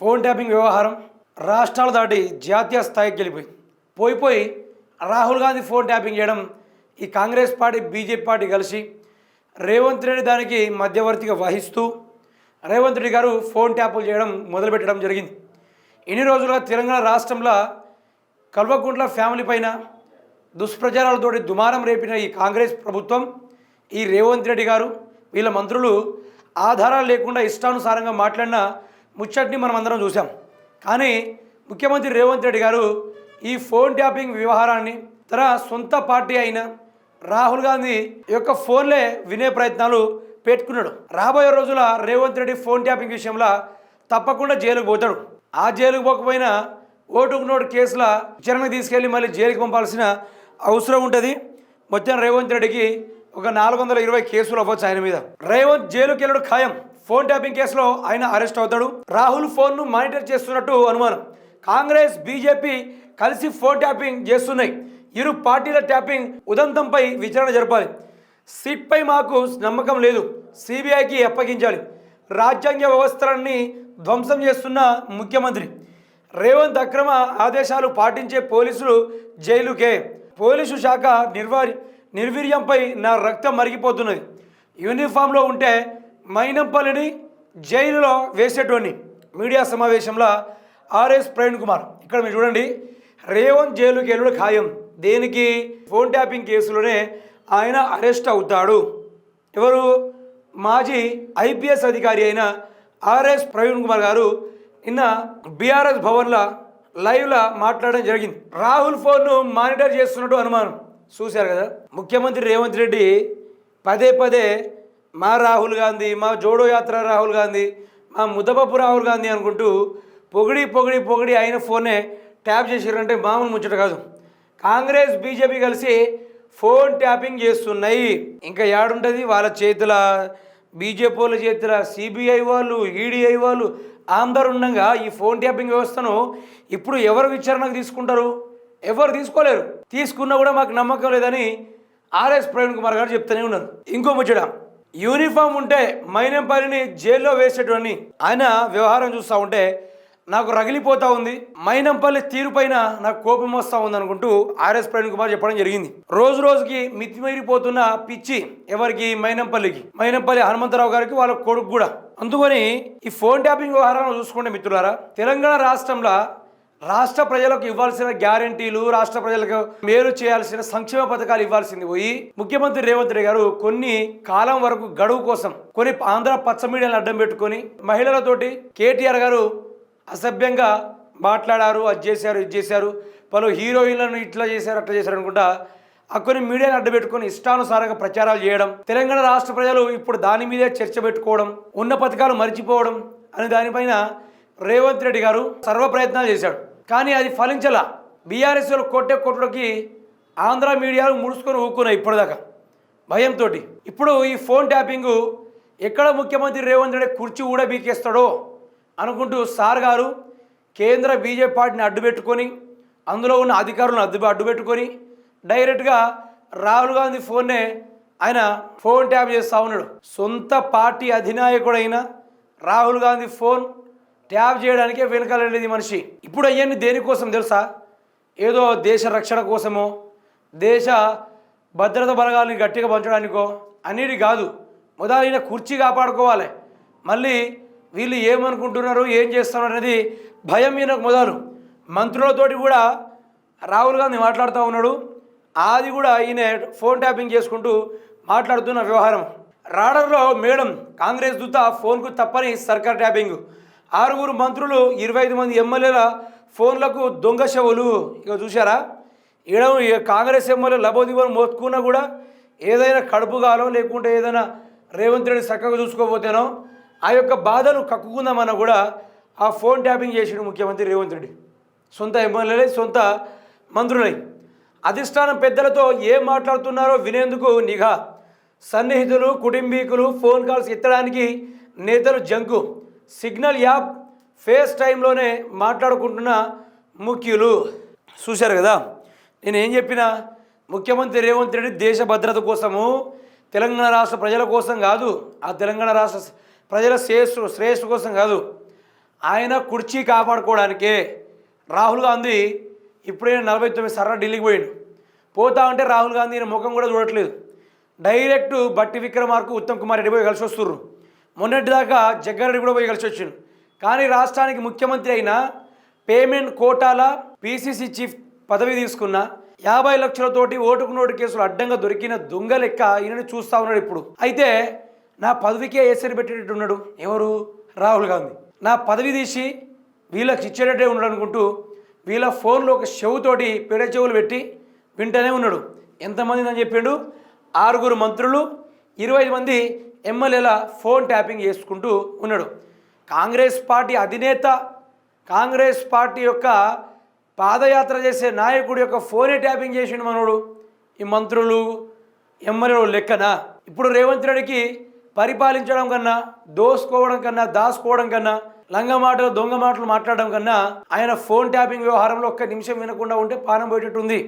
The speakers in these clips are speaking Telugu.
ఫోన్ ట్యాపింగ్ వ్యవహారం రాష్ట్రాలు దాటి జాతీయ స్థాయికి వెళ్ళిపోయింది పోయిపోయి రాహుల్ గాంధీ ఫోన్ ట్యాపింగ్ చేయడం ఈ కాంగ్రెస్ పార్టీ బీజేపీ పార్టీ కలిసి రేవంత్ రెడ్డి దానికి మధ్యవర్తిగా వహిస్తూ రేవంత్ రెడ్డి గారు ఫోన్ ట్యాపులు చేయడం మొదలుపెట్టడం జరిగింది. ఇన్ని రోజులుగా తెలంగాణ రాష్ట్రంలో కల్వకుంట్ల ఫ్యామిలీ పైన దుష్ప్రచారాలతోటి దుమారం రేపిన ఈ కాంగ్రెస్ ప్రభుత్వం ఈ రేవంత్ రెడ్డి గారు వీళ్ళ మంత్రులు ఆధారాలు లేకుండా ఇష్టానుసారంగా మాట్లాడిన ముచ్చట్ని మనం అందరం చూసాం కానీ ముఖ్యమంత్రి రేవంత్ రెడ్డి గారు ఈ ఫోన్ ట్యాపింగ్ వ్యవహారాన్ని తన సొంత పార్టీ అయిన రాహుల్ గాంధీ యొక్క ఫోన్లే వినే ప్రయత్నాలు పెట్టుకున్నాడు. రాబోయే రోజుల రేవంత్ రెడ్డి ఫోన్ ట్యాపింగ్ విషయంలో తప్పకుండా జైలుకు పోతాడు. ఆ జైలుకు పోకపోయినా ఓటుకు నోటు కేసుల విచారణకు తీసుకెళ్ళి మళ్ళీ జైలుకి పంపాల్సిన అవసరం ఉంటుంది. మొత్తం రేవంత్ రెడ్డికి ఒక నాలుగు వందల ఇరవై కేసులు అవ్వచ్చు ఆయన మీద. రేవంత్ జైలుకి వెళ్ళడు ఖాయం. ఫోన్ ట్యాపింగ్ కేసులో ఆయన అరెస్ట్ అవుతాడు. రాహుల్ ఫోన్ను మానిటర్ చేస్తున్నట్టు అనుమానం. కాంగ్రెస్ బీజేపీ కలిసి ఫోన్ ట్యాపింగ్ చేస్తున్నాయి. ఇరు పార్టీల ట్యాపింగ్ ఉదంతంపై విచారణ జరపాలి. సిట్పై మాకు నమ్మకం లేదు. సిబిఐకి అప్పగించాలి. రాజ్యాంగ వ్యవస్థలన్నీ ధ్వంసం చేస్తున్న ముఖ్యమంత్రి. రేవంత్ అక్రమ ఆదేశాలు పాటించే పోలీసులు జైలుకే. పోలీసు శాఖ నిర్వారి నిర్వీర్యంపై నా రక్తం మరిగిపోతున్నది. యూనిఫామ్లో ఉంటే మైనంపల్లిని జైలులో వేసేటువంటి మీడియా సమావేశంలో ఆర్ఎస్ ప్రవీణ్ కుమార్. ఇక్కడ మీరు చూడండి రేవంత్ జైలుకి వెళ్ళుడు ఖాయం. దేనికి? ఫోన్ ట్యాపింగ్ కేసులోనే ఆయన అరెస్ట్ అవుతాడు. ఎవరు? మాజీ ఐపీఎస్ అధికారి అయిన ఆర్ఎస్ ప్రవీణ్ కుమార్ గారు నిన్న బీఆర్ఎస్ భవన్లో లైవ్లో మాట్లాడడం జరిగింది. రాహుల్ ఫోన్ను మానిటర్ చేస్తున్నట్టు అనుమానం. చూశారు కదా ముఖ్యమంత్రి రేవంత్ రెడ్డి పదే పదే మా రాహుల్ గాంధీ మా జోడో యాత్ర రాహుల్ గాంధీ మా ముద్దపప్పు రాహుల్ గాంధీ అనుకుంటూ పొగిడి పొగిడి పొగిడి ఆయన ఫోనే ట్యాప్ చేసారంటే మామూలు ముచ్చట కాదు. కాంగ్రెస్ బీజేపీ కలిసి ఫోన్ ట్యాపింగ్ చేస్తున్నాయి. ఇంకా ఏడుంటుంది వాళ్ళ చేతుల బీజేపీ వాళ్ళ చేతుల సిబిఐ వాళ్ళు ఈడీఐ వాళ్ళు అందరు ఉండగా ఈ ఫోన్ ట్యాపింగ్ వ్యవస్థను ఇప్పుడు ఎవరు విచారణకు తీసుకుంటారు? ఎవరు తీసుకోలేరు? తీసుకున్నా కూడా మాకు నమ్మకం లేదని ఆర్ఎస్ ప్రవీణ్ కుమార్ గారు చెప్తూనే ఉన్నారు. ఇంకో ముచ్చట. యూనిఫామ్ ఉంటే మైనంపల్లిని జైల్లో వేసేటువంటి ఆయన వ్యవహారం చూస్తూ ఉంటే నాకు రగిలిపోతా ఉంది. మైనంపల్లి తీరుపైన నాకు కోపం వస్తూ ఉంది అనుకుంటూ ఆర్ఎస్ ప్రవీణ్ కుమార్ చెప్పడం జరిగింది. రోజు రోజుకి మితిమీరిపోతున్న పిచ్చి ఎవరికి? మైనంపల్లికి. మైనంపల్లి హనుమంతరావు గారికి వాళ్ళ కొడుకు కూడా. అందుకని ఈ ఫోన్ ట్యాపింగ్ వ్యవహారాలను చూసుకుంటే మిత్రులారా తెలంగాణ రాష్ట్రంలో రాష్ట్ర ప్రజలకు ఇవ్వాల్సిన గ్యారంటీలు రాష్ట్ర ప్రజలకు మేలు చేయాల్సిన సంక్షేమ పథకాలు ఇవ్వాల్సింది పోయి ముఖ్యమంత్రి రేవంత్ రెడ్డి గారు కొన్ని కాలం వరకు గడువు కోసం కొన్ని ఆంధ్ర పచ్చ మీడియాలను అడ్డం పెట్టుకొని మహిళలతోటి కేటీఆర్ గారు అసభ్యంగా మాట్లాడారు అది చేశారు ఇది చేశారు పలు హీరోయిన్లను ఇట్లా చేశారు అట్లా చేశారు అనుకుంటా ఆ కొన్ని మీడియాని అడ్డబెట్టుకొని ఇష్టానుసారంగా ప్రచారాలు చేయడం తెలంగాణ రాష్ట్ర ప్రజలు ఇప్పుడు దాని మీదే చర్చ పెట్టుకోవడం ఉన్న పథకాలు మర్చిపోవడం అనే దానిపైన రేవంత్ రెడ్డి గారు సర్వ ప్రయత్నాలు చేశాడు. కానీ అది ఫలించలా. బీఆర్ఎస్ కొట్టే కొట్టుడికి ఆంధ్ర మీడియాలు ముడుచుకొని ఊక్కున్నాయి ఇప్పటిదాకా. భయంతో ఇప్పుడు ఈ ఫోన్ ట్యాపింగ్ ఎక్కడ ముఖ్యమంత్రి రేవంత్ రెడ్డి కుర్చీ కూడా బీకేస్తాడో అనుకుంటూ సార్ గారు కేంద్ర బీజేపీ పార్టీని అడ్డుపెట్టుకొని అందులో ఉన్న అధికారులను అడ్డు అడ్డుపెట్టుకొని డైరెక్ట్గా రాహుల్ గాంధీ ఫోన్నే ఆయన ఫోన్ ట్యాప్ చేస్తూ ఉన్నాడు. సొంత పార్టీ అధినాయకుడైన రాహుల్ గాంధీ ఫోన్ ట్యాప్ చేయడానికే వెనకాలనేది మనిషి. ఇప్పుడు అవన్నీ దేనికోసం తెలుసా? ఏదో దేశ రక్షణ కోసమో దేశ భద్రత బలగాలని గట్టిగా పంచడానికో అనేది కాదు. మొదలైన కుర్చీ కాపాడుకోవాలి. మళ్ళీ వీళ్ళు ఏమనుకుంటున్నారు ఏం చేస్తున్నారు అనేది భయం ఈయనకు మొదలు. మంత్రులతోటి కూడా రాహుల్ గాంధీ మాట్లాడుతూ ఉన్నాడు. అది కూడా ఈయన ఫోన్ ట్యాపింగ్ చేసుకుంటూ మాట్లాడుతున్న వ్యవహారం. రాడర్లో మేడం కాంగ్రెస్ దూత ఫోన్కు తప్పని సర్కార్ ట్యాపింగ్. ఆరుగురు మంత్రులు ఇరవై ఐదు మంది ఎమ్మెల్యేల ఫోన్లకు దొంగ శవులు ఇక చూసారా ఈడ కాంగ్రెస్ ఎమ్మెల్యే లబోదిబోని మోసుకున్నా కూడా ఏదైనా కడుపుగాలో లేకుంటే ఏదైనా రేవంత్ రెడ్డి చక్కగా చూసుకోపోతేనో ఆ యొక్క బాధను కక్కుకుందామన్నా కూడా ఆ ఫోన్ ట్యాపింగ్ చేసిండు ముఖ్యమంత్రి రేవంత్ రెడ్డి. సొంత ఎమ్మెల్యేలే సొంత మంత్రులై. అధిష్టానం పెద్దలతో ఏం మాట్లాడుతున్నారో వినేందుకు నిఘా. సన్నిహితులు కుటుంబీకులు ఫోన్ కాల్స్ ఎత్తడానికి నేతలు జంకు. సిగ్నల్ యాప్ ఫేస్ టైంలోనే మాట్లాడుకుంటున్న ముఖ్యులు. చూశారు కదా? నేను ఏం చెప్పినా? ముఖ్యమంత్రి రేవంత్ రెడ్డి దేశ భద్రత కోసము తెలంగాణ రాష్ట్ర ప్రజల కోసం కాదు ఆ తెలంగాణ రాష్ట్ర ప్రజల శ్రేయస్సు శ్రేయస్సు కోసం కాదు ఆయన కుర్చీ కాపాడుకోవడానికే రాహుల్ గాంధీ ఇప్పుడే నలభై తొమ్మిది సర్ర ఢిల్లీకి పోయాడు. పోతా ఉంటే రాహుల్ గాంధీ ముఖం కూడా చూడట్లేదు. డైరెక్ట్ బట్టి విక్రమార్కు ఉత్తమ్ కుమార్ రెడ్డి పోయి కలిసి వస్తుర్రు మొన్నటిదాకా జగ్గారెడ్డి కూడా పోయి కలిసి వచ్చిండు. కానీ రాష్ట్రానికి ముఖ్యమంత్రి అయిన పేమెంట్ కోటాల పీసీసీ చీఫ్ పదవి తీసుకున్న యాభై లక్షలతోటి ఓటుకు నోటు కేసులు అడ్డంగా దొరికిన దొంగ లెక్క ఈయనని చూస్తా ఉన్నాడు ఇప్పుడు. అయితే నా పదవికే ఎసరి పెట్టేటట్టు ఉన్నాడు. ఎవరు? రాహుల్ గాంధీ. నా పదవి తీసి వీళ్ళకి ఇచ్చేటట్టే ఉన్నాడు అనుకుంటూ వీళ్ళ ఫోన్లో ఒక చెవుతోటి పెడ చెవులు పెట్టి వింటనే ఉన్నాడు. ఎంతమంది అని చెప్పిండు? ఆరుగురు మంత్రులు ఇరవై మంది ఎమ్మెల్యేల ఫోన్ ట్యాపింగ్ చేసుకుంటూ ఉన్నాడు. కాంగ్రెస్ పార్టీ అధినేత కాంగ్రెస్ పార్టీ యొక్క పాదయాత్ర చేసే నాయకుడి యొక్క ఫోనే ట్యాపింగ్ చేసిండు మనోడు. ఈ మంత్రులు ఎమ్మెల్యేలు లెక్కనా? ఇప్పుడు రేవంత్ రెడ్డికి పరిపాలించడం కన్నా దోసుకోవడం కన్నా దాసుకోవడం కన్నా లంగ మాటలు దొంగ మాటలు మాట్లాడడం కన్నా ఆయన ఫోన్ ట్యాపింగ్ వ్యవహారంలో ఒక్క నిమిషం వినకుండా ఉంటే పానం పోయేటట్టుంది.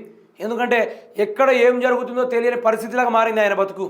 ఎందుకంటే ఎక్కడ ఏం జరుగుతుందో తెలియని పరిస్థితిలాగా మారింది ఆయన బతుకు.